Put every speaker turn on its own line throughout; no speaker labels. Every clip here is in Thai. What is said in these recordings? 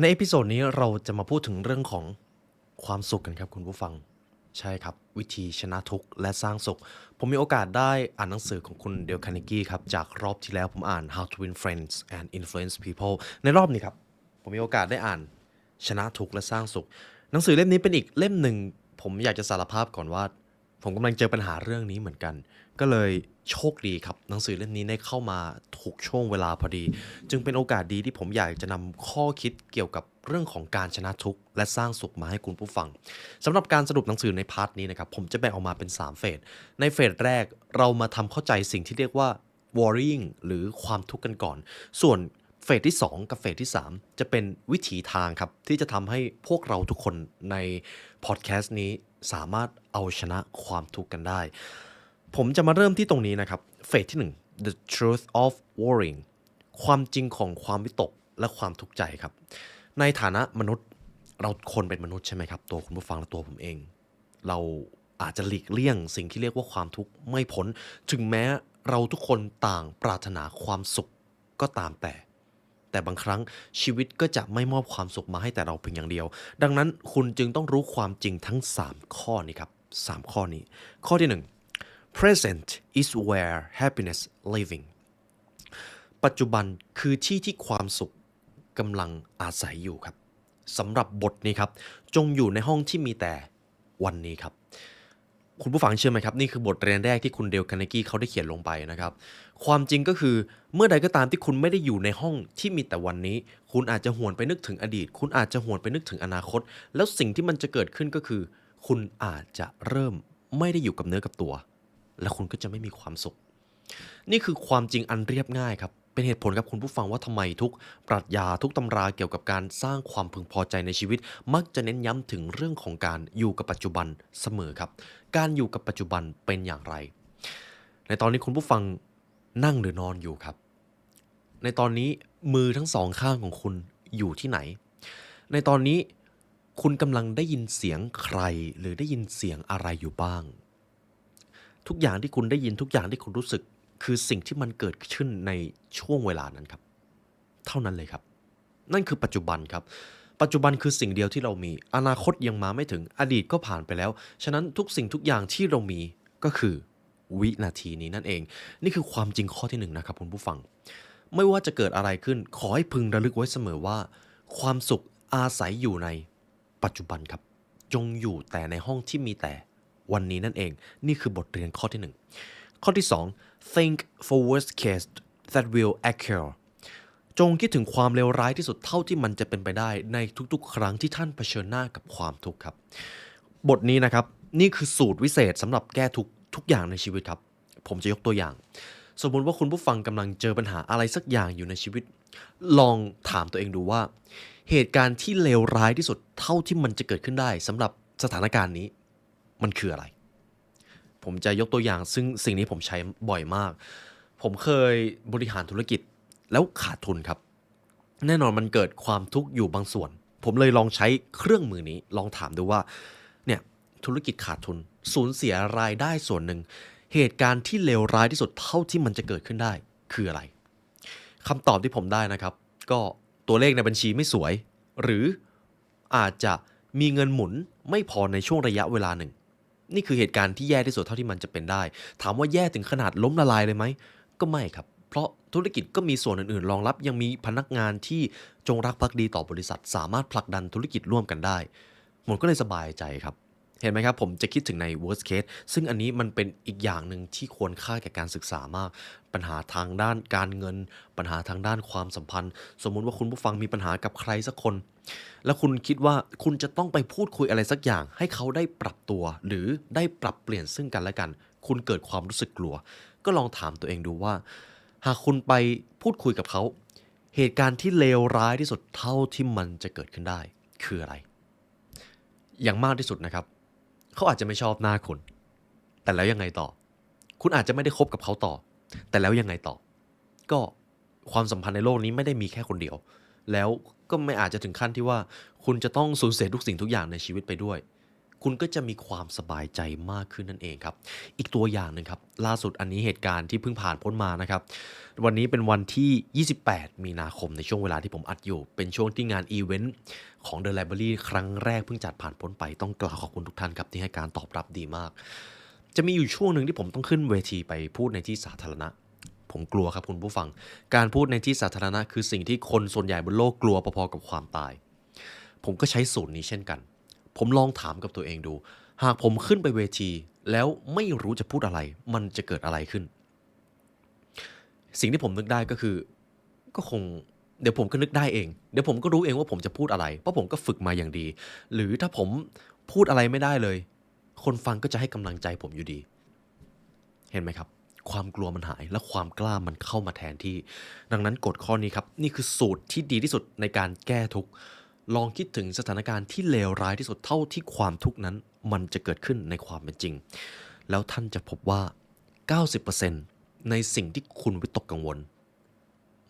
ในเอพิโซดนี้เราจะมาพูดถึงเรื่องของความสุขกันครับคุณผู้ฟัง ใช่ครับ วิธีชนะทุกข์และสร้างสุข ผมมีโอกาสได้อ่านหนังสือของคุณเดลคานิกี้ครับ จากรอบที่แล้วผมอ่าน How to Win Friends and Influence People ในรอบนี้ครับ ผมมีโอกาสได้อ่านชนะทุกข์และสร้างสุข หนังสือเล่มนี้เป็นอีกเล่มหนึ่ง ผมอยากจะสารภาพก่อนว่า ผมกำลังเจอปัญหาเรื่องนี้เหมือนกัน ก็เลย โชคดีครับ หนังสือเล่มนี้ได้เข้ามาถูกช่วงเวลาพอดี จึงเป็นโอกาสดีที่ผมอยากจะนำข้อคิดเกี่ยวกับเรื่องของการชนะทุกข์และสร้างสุขมาให้คุณผู้ฟังสำหรับการสรุปหนังสือในพาร์ทนี้นะครับ ผมจะแบ่งออกมาเป็น 3 เฟส ในเฟสแรกเรามาทำเข้าใจสิ่งที่เรียกว่า worrying หรือความทุกข์กันก่อน ส่วนเฟสที่ 2 กับเฟสที่ 3 จะเป็นวิถีทางครับ ที่จะทำให้พวกเราทุกคนในพอดแคสต์นี้สามารถเอาชนะความทุกข์กันได้ ผมจะมาเริ่มที่ตรงนี้นะครับ เฟสที่ 1 the truth of worrying ความจริงของความวิตกและความทุกข์ใจครับ ในฐานะมนุษย์เราคนเป็นมนุษย์ใช่ไหมครับ ตัวคุณผู้ฟังและตัวผมเอง เราอาจจะหลีกเลี่ยงสิ่งที่เรียกว่าความทุกข์ไม่พ้นถึงแม้เราทุกคนต่างปรารถนาความสุขก็ตามแต่ แต่บางครั้งชีวิตก็จะไม่มอบความสุขมาให้แต่เราเพียงอย่างเดียว ดังนั้นคุณจึงต้องรู้ความจริงทั้ง 3 ข้อนี้ครับ 3 ข้อนี้ ข้อที่ 1 present is where happiness living ปัจจุบันคือที่ที่ความสุขกำลังอาศัยอยู่ครับสำหรับบทนี้ครับ จงอยู่ในห้องที่มีแต่วันนี้ครับ คุณผู้ฟังเชื่อไหมครับ นี่คือบทเรียนแรกที่คุณเดลคาเนกี้เขาได้เขียนลงไปนะครับ ความจริงก็คือเมื่อใดก็ตามที่คุณไม่ได้อยู่ในห้องที่มีแต่วันนี้ คุณอาจจะหวนไปนึกถึงอดีต คุณอาจจะหวนไปนึกถึงอนาคต แล้วสิ่งที่มันจะเกิดขึ้นก็คือ คุณอาจจะเริ่มไม่ได้อยู่กับเนื้อกับตัว และคุณก็จะไม่มีความสุข นี่คือความจริงอันเรียบง่ายครับ เป็นเหตุผลครับคุณผู้ฟังว่าทำไมทุกปรัชญาทุกตำราเกี่ยวกับการสร้างความพึงพอใจในชีวิต มักจะเน้นย้ำถึงเรื่องของการอยู่กับปัจจุบันเสมอครับ การอยู่กับปัจจุบันเป็นอย่างไร ในตอนนี้คุณผู้ฟังนั่งหรือนอนอยู่ครับ ในตอนนี้มือทั้งสองข้างของคุณอยู่ที่ไหน ในตอนนี้คุณกำลังได้ยินเสียงใครหรือได้ยินเสียงอะไรอยู่บ้าง ทุกอย่างที่คุณได้ยินทุกอย่างที่คุณรู้สึก คือสิ่งที่มันเกิดขึ้นในช่วงเวลานั้นครับ เท่านั้นเลยครับ นั่นคือปัจจุบันครับ ปัจจุบันคือสิ่งเดียวที่เรามี อนาคตยังมาไม่ถึงอดีตก็ผ่านไปแล้ว ฉะนั้นทุกสิ่งทุกอย่างที่เรามีก็คือวินาทีนี้นั่นเอง นี่คือความจริงข้อที่หนึ่งนะครับคุณผู้ฟัง ไม่ว่าจะเกิดอะไรขึ้น ขอให้พึงระลึกไว้เสมอว่า ความสุขอาศัยอยู่ในปัจจุบันครับ จงอยู่แต่ในห้องที่มีแต่ วันนี้นั่นเอง นี่คือบทเรียนข้อที่หนึ่งข้อที่ 2 think for worst case that will occur จงคิดถึงความเลวร้ายที่สุดเท่าที่มันจะเป็นไปได้ในทุกๆ ครั้งที่ท่านเผชิญหน้ากับความทุกข์ครับ บทนี้นะครับ นี่คือสูตรวิเศษสำหรับแก้ทุกทุกอย่างในชีวิตครับ ผมจะยกตัวอย่าง สมมุติว่าคุณผู้ฟังกำลังเจอปัญหาอะไรสักอย่างอยู่ในชีวิต ลองถามตัวเองดูว่า เหตุการณ์ที่เลวร้ายที่สุดเท่าที่มันจะเกิดขึ้นได้สำหรับสถานการณ์นี้ มันคืออะไร ผมจะยกตัวอย่างซึ่งสิ่งนี้ผมใช้บ่อยมาก ผมเคยบริหารธุรกิจแล้วขาดทุนครับ แน่นอนมันเกิดความทุกข์อยู่บางส่วน ผมเลยลองใช้เครื่องมือนี้ลองถามดูว่าเนี่ยธุรกิจขาดทุนสูญเสียรายได้ส่วนหนึ่ง เหตุการณ์ที่เลวร้ายที่สุดเท่าที่มันจะเกิดขึ้นได้คืออะไรคำตอบที่ผมได้นะครับ ก็ตัวเลขในบัญชีไม่สวย หรืออาจจะมีเงินหมุนไม่พอในช่วงระยะเวลาหนึ่ง นี่คือเหตุการณ์ที่แย่ที่สุดเท่าที่มันจะเป็นได้ ถามว่าแย่ถึงขนาดล้มละลายเลยไหม ก็ไม่ครับ เพราะธุรกิจก็มีส่วนอื่นๆ รองรับยังมีพนักงานที่จงรักภักดีต่อบริษัท สามารถผลักดันธุรกิจร่วมกันได้ผมก็เลยสบายใจครับ เห็นไหมครับ ผมจะคิดถึงใน worst case ซึ่งอันนี้มันเป็นอีกอย่างหนึ่งที่ควรค่าแก่การศึกษามาก ปัญหาทางด้านการเงิน ปัญหาทางด้านความสัมพันธ์ สมมุติว่าคุณผู้ฟังมีปัญหากับใครสักคน แล้วคุณคิดว่าคุณจะต้องไปพูดคุยอะไรสักอย่าง ให้เขาได้ปรับตัว หรือได้ปรับเปลี่ยนซึ่งกันและกัน คุณเกิดความรู้สึกกลัว ก็ลองถามตัวเองดูว่า หากคุณไปพูดคุยกับเขา เหตุการณ์ที่เลวร้ายที่สุดเท่าที่มันจะเกิดขึ้นได้ คืออะไร อย่างมากที่สุดนะครับ เขาอาจจะไม่ชอบหน้าคุณ แต่แล้วยังไงต่อ คุณอาจจะไม่ได้คบกับเขาต่อ แต่แล้วยังไงต่อ ก็ความสัมพันธ์ในโลกนี้ไม่ได้มีแค่คนเดียว แล้วก็ไม่อาจจะถึงขั้นที่ว่า คุณจะต้องสูญเสียทุกสิ่งทุกอย่างในชีวิตไปด้วย คุณก็จะมีความสบายใจมากขึ้นนั่นเองครับ อีกตัวอย่างหนึ่งครับ ล่าสุดอันนี้เหตุการณ์ที่เพิ่งผ่านพ้นมานะครับ วันนี้เป็นวันที่ 28 มีนาคมในช่วงเวลาที่ผมอัดอยู่ เป็นช่วงที่งานอีเวนต์ของ The Library ครั้งแรกเพิ่งจัดผ่านพ้นไปต้องกล่าวขอบคุณทุกท่านครับที่ให้การตอบรับดีมาก จะมีอยู่ช่วงหนึ่งที่ผมต้องขึ้นเวทีไปพูดในที่สาธารณะผมกลัวครับคุณผู้ฟัง การพูดในที่สาธารณะคือสิ่งที่คนส่วนใหญ่บนโลกกลัวพอๆกับความตาย ผมก็ใช้สูตรนี้เช่นกัน ผมลองถามกับตัวเองดู หากผมขึ้นไปเวที แล้วไม่รู้จะพูดอะไร มันจะเกิดอะไรขึ้น สิ่งที่ผมนึกได้ก็คือ ก็คงเดี๋ยวผมก็นึกได้เอง เดี๋ยวผมก็รู้เองว่าผมจะพูดอะไร เพราะผมก็ฝึกมาอย่างดี หรือถ้าผมพูดอะไรไม่ได้เลย คนฟังก็จะให้กำลังใจผมอยู่ดี เห็นไหมครับ ความกลัวมันหายและความกล้ามันเข้ามาแทนที่ ดังนั้นกฎข้อนี้ครับ นี่คือสูตรที่ดีที่สุดในการแก้ทุกข์ ลองคิดถึงสถานการณ์ที่เลวร้ายที่สุดเท่าที่ความทุกข์นั้น มันจะเกิดขึ้นในความเป็นจริง แล้วท่านจะพบว่า 90%ในสิ่งที่คุณวิตกกังวล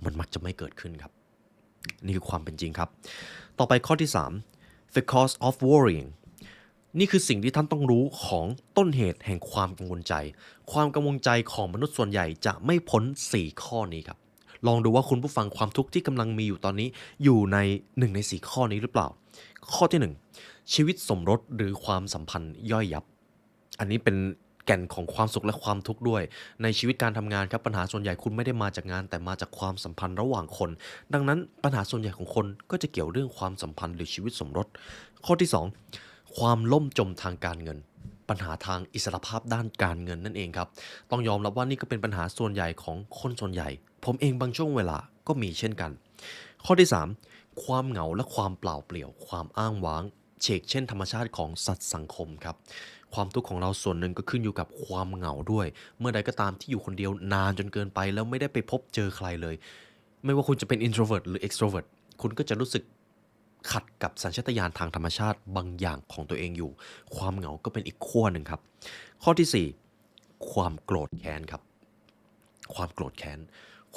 มันมักจะไม่เกิดขึ้นครับ นี่คือความเป็นจริงครับ ต่อไปข้อที่ 3 the cause of worrying นี่คือสิ่งที่ท่านต้องรู้ของต้นเหตุแห่งความกังวลใจ ความกังวลใจของมนุษย์ส่วนใหญ่จะไม่พ้น 4 ข้อนี้ครับ ลองดูว่าคุณผู้ฟังความทุกข์ที่กำลังมีอยู่ตอนนี้ อยู่ใน1ใน4ข้อนี้หรือเปล่า ข้อที่ 1 ชีวิตสมรสหรือความสัมพันธ์ย่อยยับ อันนี้เป็นแก่นของความสุขและความทุกข์ด้วย ในชีวิตการทำงานครับปัญหาส่วนใหญ่คุณไม่ได้มาจากงาน แต่มาจากความสัมพันธ์ระหว่างคน ดังนั้นปัญหาส่วนใหญ่ของคนก็จะเกี่ยวเรื่องความสัมพันธ์หรือชีวิตสมรส ข้อที่ 2 ความล่มจมทางการเงิน ปัญหาทางอิสรภาพด้านการเงินนั่นเองครับ ต้องยอมรับว่านี่ก็เป็นปัญหาส่วนใหญ่ของคนส่วนใหญ่ ผมเองบางช่วงเวลาก็มีเช่นกัน ข้อที่ 3 ความเหงาและความเปล่าเปลี่ยว ความอ้างว้างเชกเช่นธรรมชาติของสัตว์สังคมครับ ความทุกข์ของเราส่วนหนึ่งก็ขึ้นอยู่กับความเหงาด้วย เมื่อใดก็ตามที่อยู่คนเดียวนานจนเกินไป แล้วไม่ได้ไปพบเจอใครเลย ไม่ว่าคุณจะเป็น introvert หรือ extrovert คุณก็จะรู้สึกขัดกับสัญชาตญาณทางธรรมชาติบางอย่างของตัวเองอยู่ ความเหงาก็เป็นอีกขั้วหนึ่งครับ ข้อที่ 4 ความโกรธแค้นครับ ความโกรธแค้น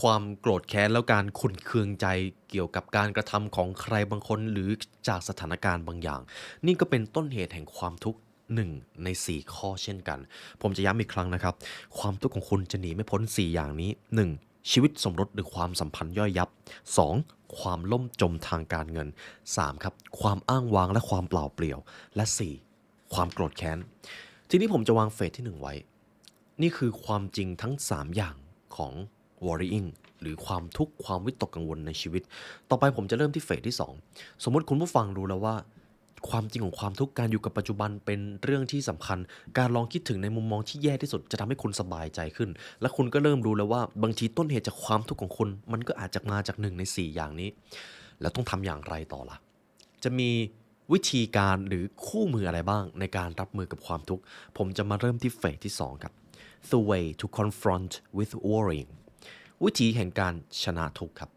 ความโกรธแค้นแล้วการขุ่นเคืองใจเกี่ยวกับการกระทำของใครบางคนหรือจากสถานการณ์บางอย่าง นี่ก็เป็นต้นเหตุแห่งความทุกข์หนึ่งใน 4 ข้อเช่นกัน ผมจะย้ำอีกครั้งนะครับ ความทุกข์ของคุณจะหนีไม่พ้น 4 อย่างนี้ 1. ชีวิตสมรสหรือความสัมพันธ์ย่อยยับ 2. ความล่มจมทางการเงิน 3. ครับ ความอ้างว้างและความเปล่าเปลี่ยว และ 4. ความโกรธแค้น ทีนี้ผมจะวางเฟสที่ 1 ไว้ นี่คือความจริงทั้ง 3 อย่างของ worrying หรือความทุกข์ความวิตกกังวลในชีวิต ต่อไปผมจะเริ่มที่เฟสที่ 2 สมมติคุณผู้ฟังรู้แล้วว่า ความจริงของความทุกข์การอยู่กับปัจจุบันเป็นเรื่องที่สำคัญ การลองคิดถึงในมุมมองที่แย่ที่สุดจะทำให้คุณสบายใจขึ้น และคุณก็เริ่มรู้แล้วว่าบางทีต้นเหตุจากความทุกข์ของคุณมันก็อาจจะมาจากหนึ่งใน 4 อย่างนี้ แล้วต้องทำอย่างไรต่อล่ะ จะมีวิธีการหรือคู่มืออะไรบ้างในการรับมือกับความทุกข์ ผมจะมาเริ่มที่เฟสที่ 2 ครับ the way to confront with worrying วิธีแห่งการชนะทุกข์ครับ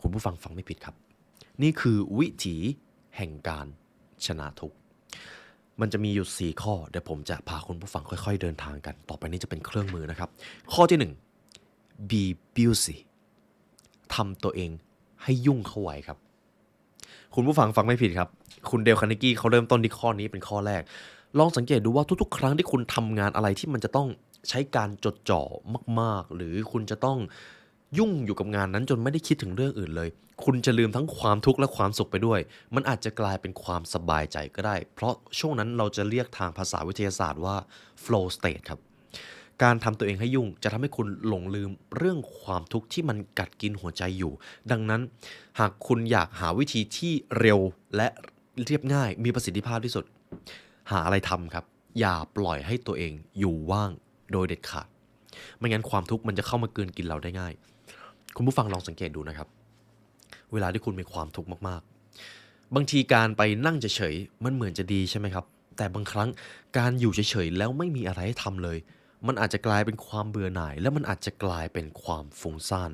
คุณผู้ฟังฟังไม่ผิดครับ นี่คือวิธีแห่งการชนะทุกข์มันจะมีอยู่ 4 ข้อ เดี๋ยวผมจะพาคุณผู้ฟังค่อยๆ เดินทางกัน ต่อไปนี้จะเป็นเครื่องมือนะครับ ข้อที่ 1 be busy ทำตัวเองให้ยุ่งเข้าไว้ครับ คุณผู้ฟังฟังไม่ผิดครับ คุณเดลคานิกี้เขาเริ่มต้นที่ข้อนี้เป็นข้อแรก ลองสังเกตดูว่าทุกๆ ครั้งที่คุณทำงานอะไรที่มันจะต้อง ใช้การจดจ่อมาก ๆ หรือคุณจะต้องยุ่งอยู่กับงานนั้นจนไม่ได้คิดถึงเรื่องอื่นเลย คุณจะลืมทั้งความทุกข์และความสุขไปด้วย มันอาจจะกลายเป็นความสบายใจก็ได้ เพราะช่วงนั้นเราจะเรียกทางภาษาวิทยาศาสตร์ว่า flow state ครับ การทำตัวเองให้ยุ่งจะทำให้คุณหลงลืมเรื่องความทุกข์ที่มันกัดกินหัวใจอยู่ ดังนั้น หากคุณอยากหาวิธีที่เร็วและเรียบง่ายมีประสิทธิภาพที่สุด หาอะไรทำครับ อย่าปล่อยให้ตัวเองอยู่ว่าง โดยเด็ดขาด ไม่งั้นความทุกข์มันจะเข้ามาเกินกินเราได้ง่าย คุณผู้ฟังลองสังเกตดูนะครับ เวลาที่คุณมีความทุกข์มากๆ บางทีการไปนั่งเฉยๆมันเหมือนจะดีใช่ไหมครับ แต่บางครั้งการอยู่เฉยๆแล้วไม่มีอะไรให้ทำเลย มันอาจจะกลายเป็นความเบื่อหน่าย และมันอาจจะกลายเป็นความฟุ้งซ่าน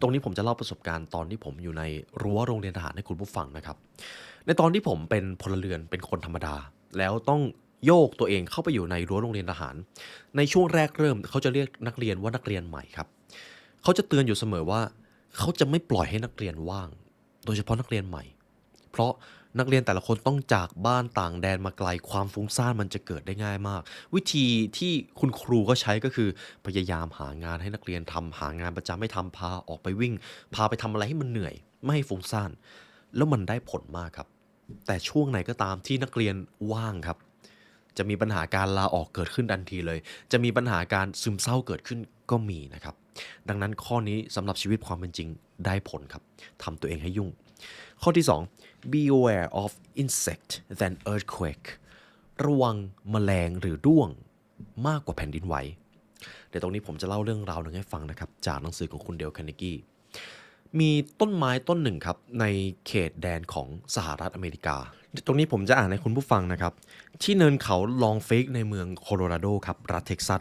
ตรงนี้ผมจะเล่าประสบการณ์ตอนที่ผมอยู่ในรั้วโรงเรียนทหารให้คุณผู้ฟังนะครับ ในตอนที่ผมเป็นพลเรือนเป็นคนธรรมดา แล้วต้อง โยกตัวเองเข้าไปอยู่ในรั้วโรงเรียนทหาร ในช่วงแรกเริ่มเขาจะเรียกนักเรียนว่านักเรียนใหม่ครับ เขาจะเตือนอยู่เสมอว่าเขาจะไม่ปล่อยให้นักเรียนว่าง โดยเฉพาะนักเรียนใหม่ เพราะนักเรียนแต่ละคนต้องจากบ้านต่างแดนมาไกลความฟุ้งซ่านมันจะเกิดได้ง่ายมาก วิธีที่คุณครูก็ใช้ก็คือพยายามหางานให้นักเรียนทำหางานประจำให้ทำพาออกไปวิ่ง พาไปทำอะไรให้มันเหนื่อย ไม่ให้ฟุ้งซ่านแล้วมันได้ผลมากครับ แต่ช่วงไหนก็ตามที่นักเรียนว่างครับ จะมีปัญหาการลาออกเกิดขึ้นทันทีเลย จะมีปัญหาการซึมเศร้าเกิดขึ้นก็มีนะครับ ดังนั้นข้อนี้สำหรับชีวิตความเป็นจริงได้ผลครับทำตัวเองให้ยุ่ง ข้อที่ 2 be aware of insect than earthquake ระวังแมลงหรือด้วงมากกว่าแผ่นดินไหวเดี๋ยวตรงนี้ผมจะเล่าเรื่องราวหนึ่งให้ฟังนะครับ จากหนังสือของคุณเดลคาร์เนกี้มีต้นไม้ต้นหนึ่งครับ ในเขตแดนของสหรัฐอเมริกา ตรงนี้ผมจะอ่านให้คุณผู้ฟังนะครับ ที่เนินเขาลองเฟกในเมืองโคโลราโดครับรัฐเท็กซัส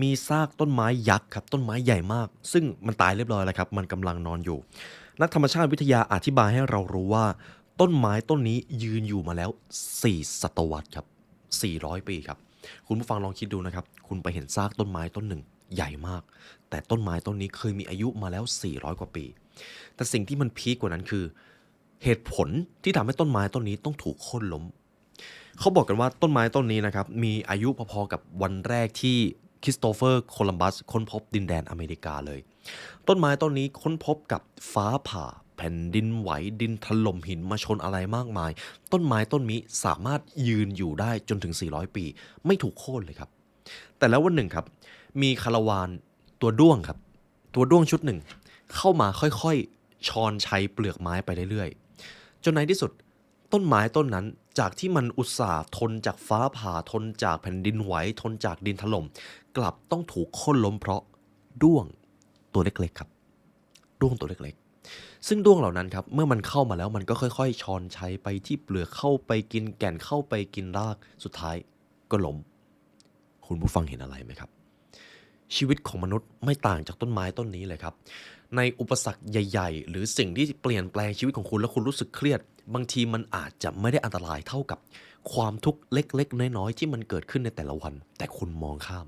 มีซากต้นไม้ยักษ์ครับต้นไม้ใหญ่มาก ซึ่งมันตายเรียบร้อยแล้วครับ มันกำลังนอนอยู่ นักธรรมชาติวิทยาอธิบายให้เรารู้ว่า ต้นไม้ต้นนี้ยืนอยู่มาแล้ว 4 ศตวรรษครับ 400 ปีครับ คุณผู้ฟังลองคิดดูนะครับ คุณไปเห็นซากต้นไม้ต้นหนึ่งใหญ่มาก แต่ต้นไม้ต้นนี้เคยมีอายุมาแล้ว 400 กว่าปี แต่สิ่งที่มันพีคกว่านั้นคือ เหตุผลที่ทำให้ต้นไม้ต้นนี้ต้องถูกโค่นล้ม เขาบอกกันว่าต้นไม้ต้นนี้นะครับ มีอายุพอๆกับวันแรกที่คริสโตเฟอร์โคลัมบัสค้นพบดินแดนอเมริกาเลย ต้นไม้ต้นนี้ค้นพบกับฟ้าผ่า แผ่นดินไหวดินถล่มหินมาชนอะไรมากมาย ต้นไม้ต้นนี้สามารถยืนอยู่ได้จนถึง 400 ปี ไม่ถูกโค่นเลยครับ แต่แล้ววันหนึ่งครับ มีคาราวานตัวด้วงครับ ตัวด้วงชุดหนึ่ง เข้ามาค่อยๆชอนชัยเปลือกไม้ไปเรื่อยๆ จนในที่สุด ต้นไม้ต้นนั้นจากที่มันอุตส่าห์ทนจากฟ้าผ่าทนจากแผ่นดินไหวทนจากดินถล่มกลับต้องถูกค่นล้มเพราะด้วงตัวเล็กๆครับด้วงตัวเล็กๆ ซึ่งด้วงเหล่านั้นครับ เมื่อมันเข้ามาแล้วมันก็ค่อย ๆ ชอนชัยไปที่เปลือกเข้าไปกินแก่นเข้าไปกินรากสุดท้ายก็ล้ม คุณผู้ฟังเห็นอะไรไหมครับ ชีวิตของมนุษย์ไม่ต่างจากต้นไม้ต้นนี้เลยครับ ในอุปสรรคใหญ่ ๆ หรือสิ่งที่เปลี่ยนแปลงชีวิตของคุณแล้วคุณรู้สึกเครียด บางทีมันอาจจะไม่ได้อันตรายเท่ากับความทุกข์เล็ก ๆ น้อยๆที่มันเกิดขึ้นในแต่ละวัน แต่คุณมองข้าม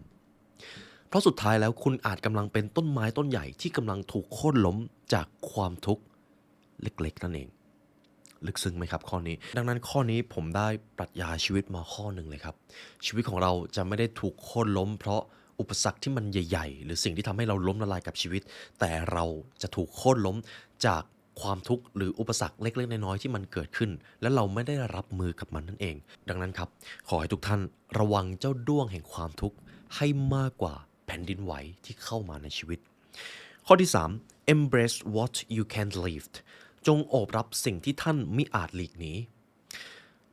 เพราะสุดท้ายแล้วคุณอาจกำลังเป็นต้นไม้ต้นใหญ่ที่กำลังถูกโค่นล้มจากความทุกข์เล็ก ๆ นั่นเอง ลึกซึ้งไหมครับข้อนี้ ดังนั้นข้อนี้ผมได้ปรัชญาชีวิตมาข้อหนึ่งเลยครับ ชีวิตของเราจะไม่ได้ถูกโค่นล้ม เพราะ อุปสรรคที่มันใหญ่ ๆ หรือสิ่งที่ทำให้เราล้มละลายกับชีวิต แต่เราจะถูกโค่นล้มจากความทุกข์หรืออุปสรรคเล็ก ๆ น้อยๆที่มันเกิดขึ้น และเราไม่ได้รับมือกับมันนั่นเอง ดังนั้นครับ ขอให้ทุกท่านระวังเจ้าด้วงแห่งความทุกข์ให้มากกว่าแผ่นดินไหวที่เข้ามาในชีวิต ข้อที่ 3 embrace what you can't lift จงโอบรับสิ่งที่ท่านมิอาจหลีกหนี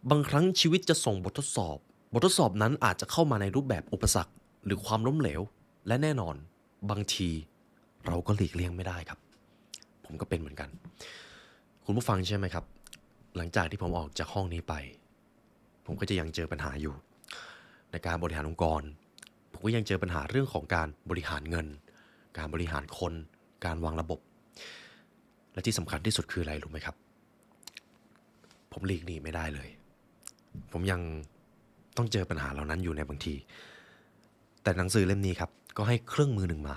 บางครั้งชีวิตจะส่งบททดสอบ บททดสอบนั้นอาจจะเข้ามาในรูปแบบอุปสรรค หรือความล้มเหลว และแน่นอนบางทีเราก็หลีกเลี่ยงไม่ได้ครับ ผมก็เป็นเหมือนกัน คุณผู้ฟังใช่ไหมครับ หลังจากที่ผมออกจากห้องนี้ไป ผมก็จะยังเจอปัญหาอยู่ ในการบริหารองค์กร ผมก็ยังเจอปัญหาเรื่องของการบริหารเงิน การบริหารคน การวางระบบ และที่สำคัญที่สุดคืออะไรรู้ไหมครับ ผมหลีกหนีไม่ได้เลย ผมยังต้องเจอปัญหาเหล่านั้นอยู่ในบางที แต่หนังสือเล่มนี้ครับก็ให้เครื่องมือหนึ่งมา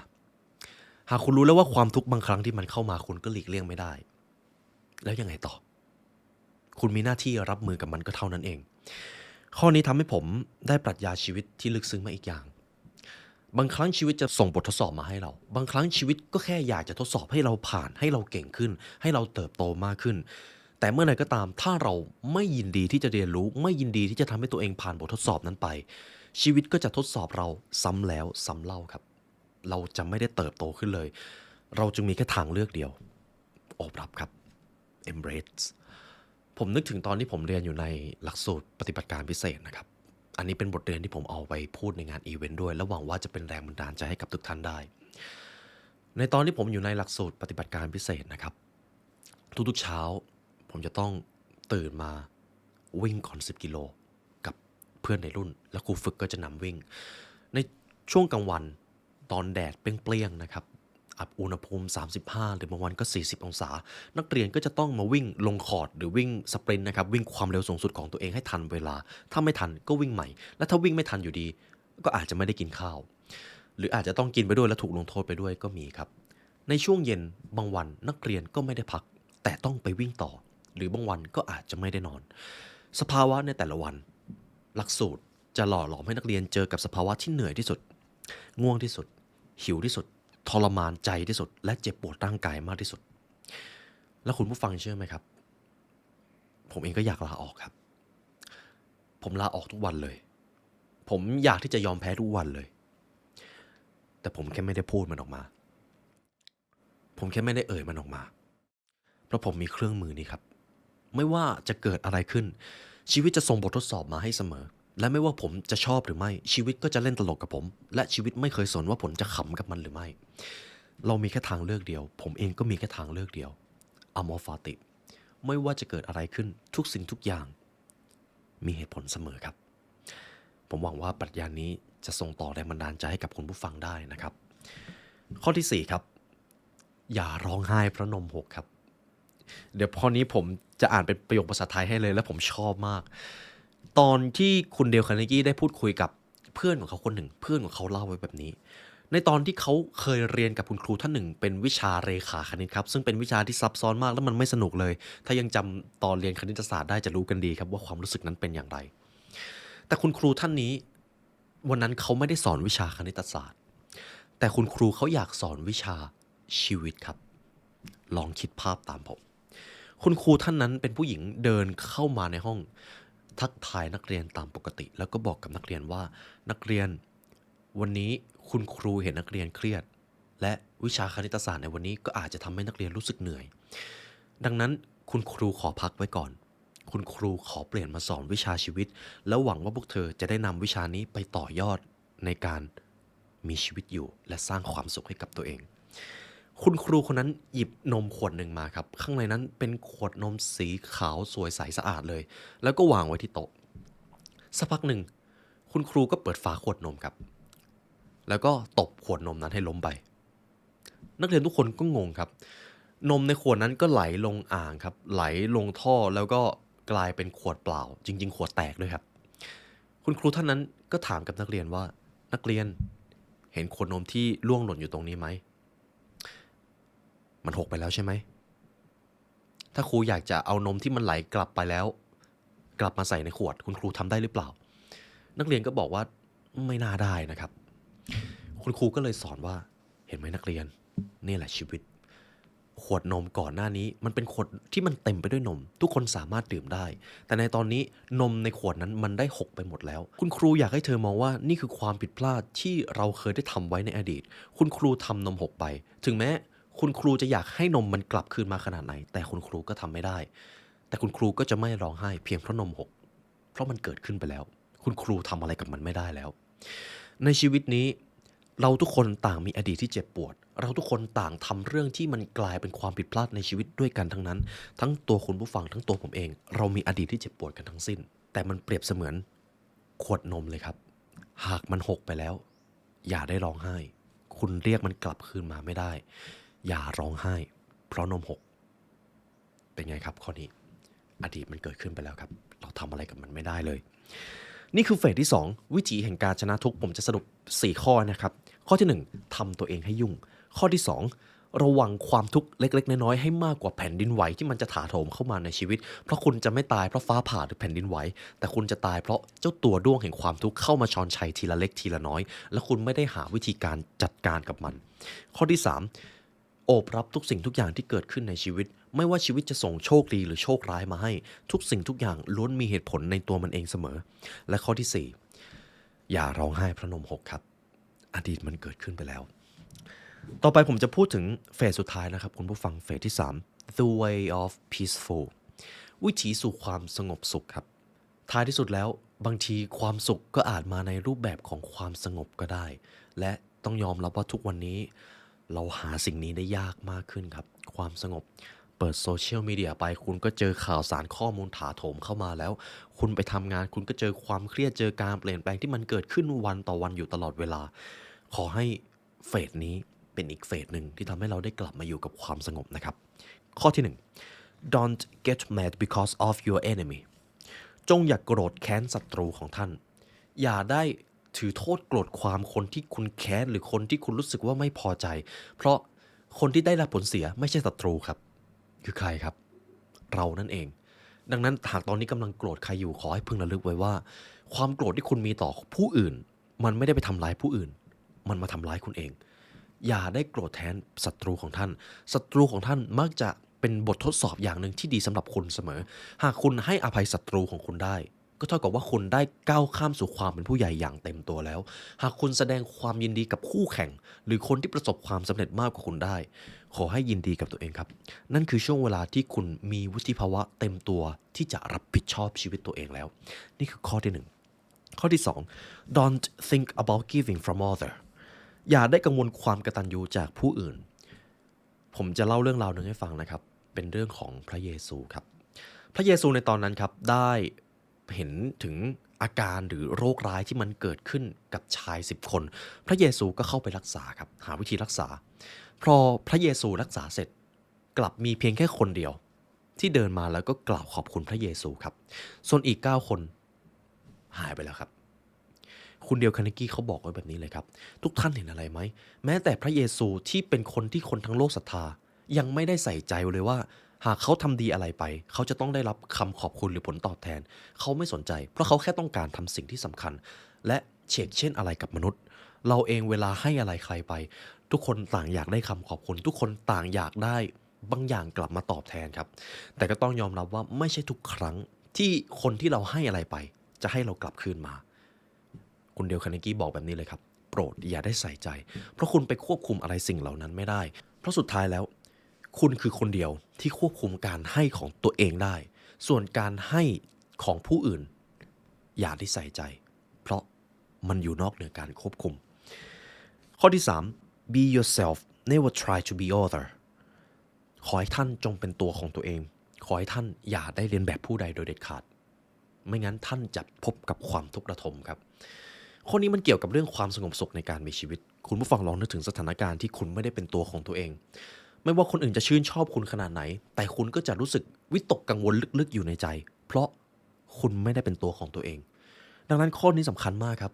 หากคุณรู้แล้วว่าความทุกข์บางครั้งที่มันเข้ามาคุณก็หลีกเลี่ยงไม่ได้ แล้วยังไงต่อ คุณมีหน้าที่รับมือกับมันก็เท่านั้นเอง ข้อนี้ทำให้ผมได้ปรัชญาชีวิตที่ลึกซึ้งมาอีกอย่าง บางครั้งชีวิตจะส่งบททดสอบมาให้เรา บางครั้งชีวิตก็แค่อยากจะทดสอบให้เราผ่านให้เราเก่งขึ้น ให้เราเติบโตมากขึ้นแต่เมื่อไหร่ก็ตามถ้าเราไม่ยินดีที่จะเรียนรู้ ไม่ยินดีที่จะทำให้ตัวเองผ่านบททดสอบนั้นไป ชีวิตก็จะทดสอบเราซ้ำแล้วซ้ำเล่าครับ เราจะไม่ได้เติบโตขึ้นเลย เราจึงมีแค่ทางเลือกเดียวโอบรับครับ embrace ผมนึกถึงตอนที่ผมเรียนอยู่ในหลักสูตรปฏิบัติการพิเศษนะครับ อันนี้เป็นบทเรียนที่ผมเอาไปพูดในงานอีเวนต์ด้วย และหวังว่าจะเป็นแรงบันดาลใจให้กับทุกท่านได้ ในตอนที่ผมอยู่ในหลักสูตรปฏิบัติการพิเศษนะครับ ทุกๆเช้า ผมจะต้องตื่นมาวิ่งก่อน 10 กิโล เพื่อนในรุ่น แล้วครูฝึกก็จะนำวิ่ง ในช่วงกลางวันตอนแดดเปรี้ยงๆนะครับอับอุณหภูมิ 35 หรือบางวันก็ 40 องศา นักเรียนก็จะต้องมาวิ่งลงคอร์ดหรือวิ่งสปรินต์นะครับ วิ่งความเร็วสูงสุดของตัวเองให้ทันเวลา ถ้าไม่ทันก็วิ่งใหม่ และถ้าวิ่งไม่ทันอยู่ดี ก็อาจจะไม่ได้กินข้าว หรืออาจจะต้องกินไปด้วยและถูกลงโทษไปด้วยก็มีครับ ในช่วงเย็นบางวันนักเรียนก็ไม่ได้พัก แต่ต้องไปวิ่งต่อ หรือบางวันก็อาจจะไม่ได้นอน สภาวะในแต่ละวัน หลักสูตรจะหล่อหลอมให้นักเรียนเจอกับสภาวะที่เหนื่อยที่สุด ง่วงที่สุด หิวที่สุด ทรมานใจที่สุด และเจ็บปวดร่างกายมากที่สุด แล้วคุณผู้ฟังเชื่อไหมครับ ผมเองก็อยากลาออกครับ ผมลาออกทุกวันเลย ผมอยากที่จะยอมแพ้ทุกวันเลย แต่ผมแค่ไม่ได้พูดมันออกมา ผมแค่ไม่ได้เอ่ยมันออกมา เพราะผมมีเครื่องมือนี้ครับ ไม่ว่าจะเกิดอะไรขึ้น ชีวิตจะส่งบททดสอบมาให้เสมอ และไม่ว่าผมจะชอบหรือไม่ ชีวิตก็จะเล่นตลกกับผม และชีวิตไม่เคยสนว่าผมจะขำกับมันหรือไม่ เรามีแค่ทางเลือกเดียว ผมเองก็มีแค่ทางเลือกเดียวอมอฟาติไม่ว่าจะเกิดอะไรขึ้นทุกสิ่งทุกอย่าง มีเหตุผลเสมอครับ ผมหวังว่าปรัชญานี้จะส่งต่อแรงบันดาลใจให้กับคุณผู้ฟังได้นะครับ ข้อที่ 4 ครับ อย่าร้องไห้เพราะนมหกครับ เดี๋ยวข้อนี้ผม จะอ่านเป็นประโยคภาษาไทยให้เลย และผมชอบมาก ตอนที่คุณเดลคาร์เนกี้ได้พูดคุยกับเพื่อนของเขาคนหนึ่ง เพื่อนของเขาเล่าไว้แบบนี้ ในตอนที่เขาเคยเรียนกับคุณครูท่านหนึ่ง เป็นวิชาเรขาคณิตครับ ซึ่งเป็นวิชาที่ซับซ้อนมากและมันไม่สนุกเลย ถ้ายังจำตอนเรียนคณิตศาสตร์ได้จะรู้กันดีครับว่าความรู้สึกนั้นเป็นอย่างไร แต่คุณครูท่านนี้ วันนั้นเขาไม่ได้สอนวิชาคณิตศาสตร์ แต่คุณครูเขาอยากสอนวิชาชีวิตครับ ลองคิดภาพตามผม คุณครูท่านนั้นเป็นผู้หญิงเดินเข้ามาในห้อง ทักทายนักเรียนตามปกติ แล้วก็บอกกับนักเรียนว่านักเรียนวันนี้คุณครูเห็นนักเรียนเครียด และวิชาคณิตศาสตร์ในวันนี้ก็อาจจะทำให้นักเรียนรู้สึกเหนื่อย ดังนั้นคุณครูขอพักไว้ก่อน คุณครูขอเปลี่ยนมาสอนวิชาชีวิต แล้วหวังว่าพวกเธอจะได้นำวิชานี้ไปต่อยอดในการมีชีวิตอยู่ และสร้างความสุขให้กับตัวเอง คุณครูคนนั้นหยิบนมขวดหนึ่งมาครับ ข้างในนั้นเป็นขวดนมสีขาวสวยใสสะอาดเลย แล้วก็วางไว้ที่โต๊ะสักพักหนึ่ง คุณครูก็เปิดฝาขวดนมครับ แล้วก็ตบขวดนมนั้นให้ล้มไป นักเรียนทุกคนก็งงครับ นมในขวดนั้นก็ไหลลงอ่างครับ ไหลลงท่อแล้วก็กลายเป็นขวดเปล่า จริง ๆ ขวดแตกด้วยครับ คุณครูท่านนั้นก็ถามกับนักเรียนว่า นักเรียนเห็นขวดนมที่ล่วงหล่นอยู่ตรงนี้ไหม มันหกไปแล้วใช่ไหม ถ้าครูอยากจะเอานมที่มันไหลกลับไปแล้ว กลับมาใส่ในขวด คุณครูทำได้หรือเปล่า นักเรียนก็บอกว่าไม่น่าได้นะครับ คุณครูก็เลยสอนว่า เห็นไหมนักเรียน นี่แหละชีวิต ขวดนมก่อนหน้านี้ มันเป็นขวดที่มันเต็มไปด้วยนม ทุกคนสามารถดื่มได้ แต่ในตอนนี้นมในขวดนั้นมันได้หกไปหมดแล้ว คุณครูอยากให้เธอมองว่านี่คือความผิดพลาดที่เราเคยได้ทำไว้ในอดีต คุณครูทำนมหกไป ถึงแม้ คุณครูจะอยากให้นมมันกลับคืนมาขนาดไหน แต่คุณครูก็ทำไม่ได้ แต่คุณครูก็จะไม่ร้องไห้เพียงเพราะนมหก เพราะมันเกิดขึ้นไปแล้ว คุณครูทำอะไรกับมันไม่ได้แล้ว ในชีวิตนี้เราทุกคนต่างมีอดีตที่เจ็บปวด เราทุกคนต่างทำเรื่องที่มันกลายเป็นความผิดพลาดในชีวิตด้วยกันทั้งนั้น ทั้งตัวคุณผู้ฟังทั้งตัวผมเอง เรามีอดีตที่เจ็บปวดกันทั้งสิ้น แต่มันเปรียบเสมือนขวดนมเลยครับ หากมันหกไปแล้ว อย่าได้ร้องไห้ คุณเรียกมันกลับคืนมาไม่ได้ อย่าร้องไห้ เพราะนมหก เป็นไงครับข้อนี้ อดีตมันเกิดขึ้นไปแล้วครับ เราทำอะไรกับมันไม่ได้เลย นี่คือเฟสที่ 2 วิธีแห่งการชนะทุกผมจะสรุป 4 ข้อนะครับ ข้อที่ 1ทำตัวเองให้ยุ่ง ข้อที่ 2 ระวังความทุกข์เล็ก ๆ น้อยๆให้มากกว่าแผ่นดินไหวที่มันจะถาโถมเข้ามาในชีวิต เพราะคุณจะไม่ตายเพราะฟ้าผ่าหรือแผ่นดินไหว แต่คุณจะตายเพราะเจ้าตัวด้วงแห่งความทุกข์เข้ามาชอนชัยทีละเล็กทีละน้อย และคุณไม่ได้หาวิธีการจัดการกับมัน ข้อที่ 3 โอบรับทุกสิ่งทุกอย่างที่เกิดขึ้นในชีวิต ไม่ว่าชีวิตจะส่งโชคดีหรือโชคร้ายมาให้ ทุกสิ่งทุกอย่างล้วนมีเหตุผลในตัวมันเองเสมอ และข้อที่ 4 อย่าร้องไห้พระนมหกครับ อดีตมันเกิดขึ้นไปแล้ว ต่อไปผมจะพูดถึงเฟสสุดท้ายนะครับ คุณผู้ฟังเฟสที่ 3 the way of peaceful วิถีสู่ความสงบสุขครับ ท้ายที่สุดแล้วบางทีความสุขก็อาจมาในรูปแบบของความสงบก็ได้ และต้องยอมรับว่าทุกวันนี้ เราหาสิ่งนี้ได้ยากมากขึ้นครับ ความสงบเปิดโซเชียลมีเดียไป คุณก็เจอข่าวสารข้อมูลถาโถมเข้ามาแล้ว คุณไปทำงานคุณก็เจอความเครียดเจอการเปลี่ยนแปลงที่มันเกิดขึ้นวันต่อวันอยู่ตลอดเวลา ขอให้เฟสนี้เป็นอีกเฟสหนึ่งที่ทำให้เราได้กลับมาอยู่กับความสงบนะครับ ข้อที่ 1 don't get mad because of your enemy จงอย่ากโกรธแค้นศัตรูของท่าน อย่าได้ ถือโทษโกรธความคนที่คุณแค้นหรือคนที่คุณรู้สึกว่าไม่พอใจ เพราะคนที่ได้รับผลเสียไม่ใช่ศัตรูครับ คือใครครับ เรานั่นเอง ดังนั้นหากตอนนี้กำลังโกรธใครอยู่ขอให้พึงระลึกไว้ว่า ความโกรธที่คุณมีต่อผู้อื่น มันไม่ได้ไปทำร้ายผู้อื่น มันมาทำร้ายคุณเอง อย่าได้โกรธแทนศัตรูของท่านศัตรูของท่านมักจะเป็นบททดสอบอย่างหนึ่งที่ดีสำหรับคุณเสมอ หากคุณให้อภัยศัตรูของคุณได้ ก็เท่ากับว่าคุณได้ก้าวข้ามสู่ความเป็นผู้ใหญ่อย่างเต็มตัวแล้ว หากคุณแสดงความยินดีกับคู่แข่ง หรือคนที่ประสบความสำเร็จมากกว่าคุณได้ ขอให้ยินดีกับตัวเองครับ นั่นคือช่วงเวลาที่คุณมีวุฒิภาวะเต็มตัวที่จะรับผิดชอบชีวิตตัวเองแล้ว นี่คือข้อที่หนึ่งข้อที่ 2 don't think about giving from other อย่าได้กังวลความกระตัญญูจากผู้อื่น ผมจะเล่าเรื่องราวหนึ่งให้ฟังนะครับ เป็นเรื่องของพระเยซูครับ พระเยซูในตอนนั้นครับได้ เห็นถึงอาการหรือโรคร้ายที่มันเกิดขึ้นกับชาย 10 คน พระเยซูก็เข้าไปรักษาครับ หาวิธีรักษา พอพระเยซูรักษาเสร็จ กลับมีเพียงแค่คนเดียว ที่เดินมาแล้วก็กล่าวขอบคุณพระเยซูครับ ส่วนอีก 9 คนหายไปแล้วครับ คุณเดียวคานิกี้เขาบอกไว้แบบนี้เลยครับ ทุกท่านเห็นอะไรไหม แม้แต่พระเยซูที่เป็นคนที่คนทั้งโลกศรัทธา ยังไม่ได้ใส่ใจเลยว่า หากเขาทำดีอะไรไป เขาจะต้องได้รับคำขอบคุณหรือผลตอบแทน เขาไม่สนใจ เพราะเขาแค่ต้องการทำสิ่งที่สำคัญ และเชกเช่นอะไรกับมนุษย์ เราเองเวลาให้อะไรใครไป ทุกคนต่างอยากได้คำขอบคุณ ทุกคนต่างอยากได้บางอย่างกลับมาตอบแทนครับ แต่ก็ต้องยอมรับว่าไม่ใช่ทุกครั้งที่คนที่เราให้อะไรไป จะให้เรากลับคืนมา คุณเดลคาเนกี้บอกแบบนี้เลยครับ โปรดอย่าได้ใส่ใจ เพราะคุณไปควบคุมอะไรสิ่งเหล่านั้นไม่ได้ เพราะสุดท้ายแล้ว คุณคือคนเดียวที่ควบคุมการให้ของตัวเองได้ ส่วนการให้ของผู้อื่น อย่าได้ใส่ใจ เพราะมันอยู่นอกเหนือการควบคุม ข้อที่ 3 be yourself never try to be other ขอให้ท่านจงเป็นตัวของตัวเอง ขอให้ท่านอย่าได้เรียนแบบผู้ใดโดยเด็ดขาด ไม่งั้นท่านจะพบกับความทุกข์ระทมครับข้อนี้มันเกี่ยวกับเรื่องความสงบสุขในการมีชีวิต คุณผู้ฟังลองนึกถึงสถานการณ์ที่คุณไม่ได้เป็นตัวของตัวเอง ไม่ว่าคนอื่นจะชื่นชอบคุณขนาดไหน แต่คุณก็จะรู้สึกวิตกกังวลลึกๆอยู่ในใจ เพราะคุณไม่ได้เป็นตัวของตัวเอง ดังนั้นข้อนี้สำคัญมากครับ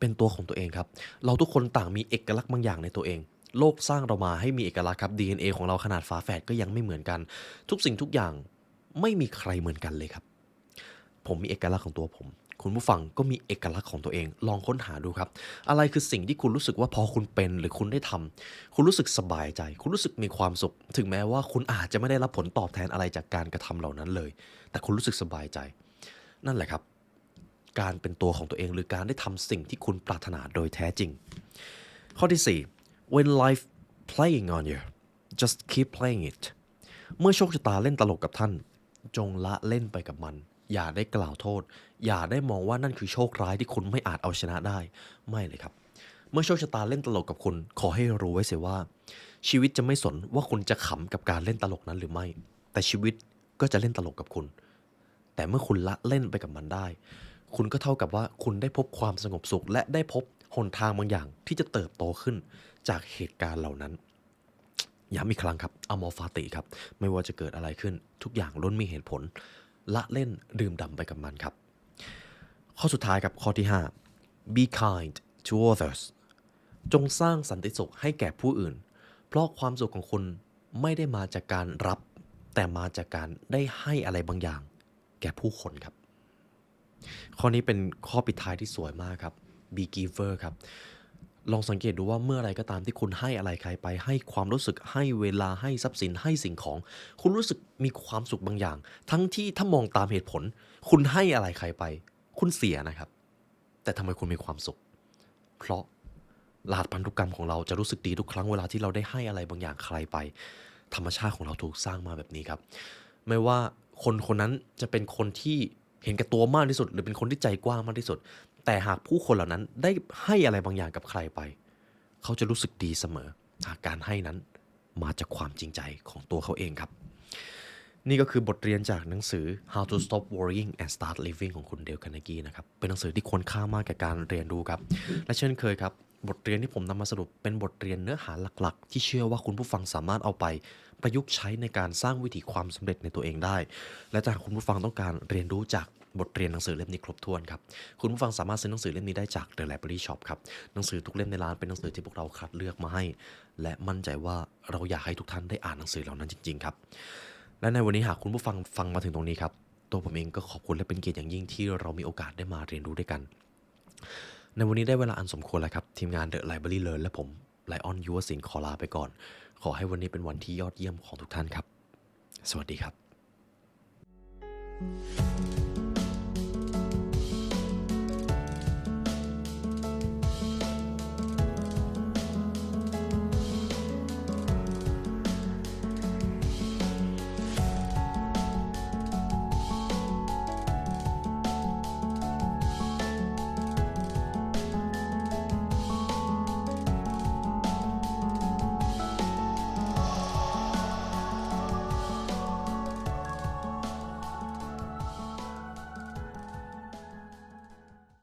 เป็นตัวของตัวเองครับ เราทุกคนต่างมีเอกลักษณ์บางอย่างในตัวเอง โลกสร้างเรามาให้มีเอกลักษณ์ครับ DNA ของเราขนาดฝาแฝดก็ยังไม่เหมือนกัน ทุกสิ่งทุกอย่างไม่มีใครเหมือนกันเลยครับ ผมมีเอกลักษณ์ของตัวผม คุณผู้ฟังก็มีเอกลักษณ์ของตัวเอง ลองค้นหาดูครับ อะไรคือสิ่งที่คุณรู้สึกว่าพอคุณเป็นหรือคุณได้ทำคุณรู้สึกสบายใจ คุณรู้สึกมีความสุข ถึงแม้ว่าคุณอาจจะไม่ได้รับผลตอบแทนอะไรจากการกระทำเหล่านั้นเลย แต่คุณรู้สึกสบายใจ นั่นแหละครับ การเป็นตัวของตัวเองหรือการได้ทำสิ่งที่คุณปรารถนาโดยแท้จริง ข้อที่ 4 when life playing on you just keep playing it เมื่อโชคชะตาเล่นตลกกับท่าน จงละเล่นไปกับมัน อย่าได้กล่าวโทษ อย่าได้มองว่านั่นคือโชคร้ายที่คุณไม่อาจเอาชนะได้ ไม่เลยครับ เมื่อโชคชะตาเล่นตลกกับคุณ ขอให้รู้ไว้เสียว่า ชีวิตจะไม่สนว่าคุณจะขำกับการเล่นตลกนั้นหรือไม่ แต่ชีวิตก็จะเล่นตลกกับคุณ แต่เมื่อคุณละเล่นไปกับมันได้ คุณก็เท่ากับว่าคุณได้พบความสงบสุข และได้พบหนทางบางอย่างที่จะเติบโตขึ้นจากเหตุการณ์เหล่านั้นย้ำอีกครั้งครับอมอฟาติครับ ไม่ว่าจะเกิดอะไรขึ้น ทุกอย่างล้วนมีเหตุผล ละเล่นดื่มด่ำไปกับมันครับ ข้อสุดท้ายครับข้อที่ 5 be kind to others จงสร้างสันติสุขให้แก่ผู้อื่น เพราะความสุขของคุณไม่ได้มาจากการรับ แต่มาจากการได้ให้อะไรบางอย่าง แก่ผู้คนครับ ข้อนี้เป็นข้อปิดท้ายที่สวยมากครับ be giver ครับ ลองสังเกตดูว่าเมื่อไรก็ตามที่คุณให้อะไรใครไป ให้ความรู้สึกให้เวลาให้ทรัพย์สินให้สิ่งของ คุณรู้สึกมีความสุขบางอย่าง ทั้งที่ถ้ามองตามเหตุผล คุณให้อะไรใครไป คุณเสียนะครับ แต่ทำไมคุณมีความสุข เพราะรหัสพันธุกรรมของเราจะรู้สึกดีทุกครั้งเวลาที่เราได้ให้อะไรบางอย่างใครไป ธรรมชาติของเราถูกสร้างมาแบบนี้ครับ ไม่ว่าคนคนนั้นจะเป็นคนที่เห็นแก่ตัวมากที่สุด หรือเป็นคนที่ใจกว้างมากที่สุด แต่หากผู้คนเหล่านั้นได้ให้อะไรบางอย่างกับใครไป เขาจะรู้สึกดีเสมอหากการให้นั้นมาจากความจริงใจของตัวเขาเองครับ นี่ก็คือบทเรียนจากหนังสือ How to Stop Worrying and Start Living ของคุณเดลคานากีนะครับ เป็นหนังสือที่ควรค่ามากกับการเรียนรู้ครับ และเช่นเคยครับ บทเรียนที่ผมนำมาสรุปเป็นบทเรียนเนื้อหาหลักๆ ที่เชื่อว่าคุณผู้ฟังสามารถเอาไป ประยุกต์ใช้ในการสร้างวิถีความสำเร็จในตัวเองได้ และถ้าหากคุณผู้ฟังต้องการเรียนรู้จาก บทเรียนหนังสือเล่มนี้ครบถ้วนครับ คุณผู้ฟังสามารถซื้อหนังสือเล่มนี้ได้จาก The Library Shop ครับ หนังสือทุกเล่มในร้านเป็นหนังสือที่พวกเราคัดเลือกมาให้ และมั่นใจว่าเราอยากให้ทุกท่านได้อ่านหนังสือเหล่านั้นจริง ๆ ครับ และในวันนี้หากคุณผู้ฟังฟังมาถึงตรงนี้ครับ ตัวผมเองก็ขอบคุณและเป็นเกียรติอย่างยิ่งที่เรามีโอกาสได้มาเรียนรู้ด้วยกัน ในวันนี้ได้เวลาอันสมควรแล้วครับ ทีมงาน The Library Learn และผมไลออนยูวสินขอลาไปก่อน ขอให้วันนี้เป็นวันที่ยอดเยี่ยมของทุกท่านครับ สวัสดีครับ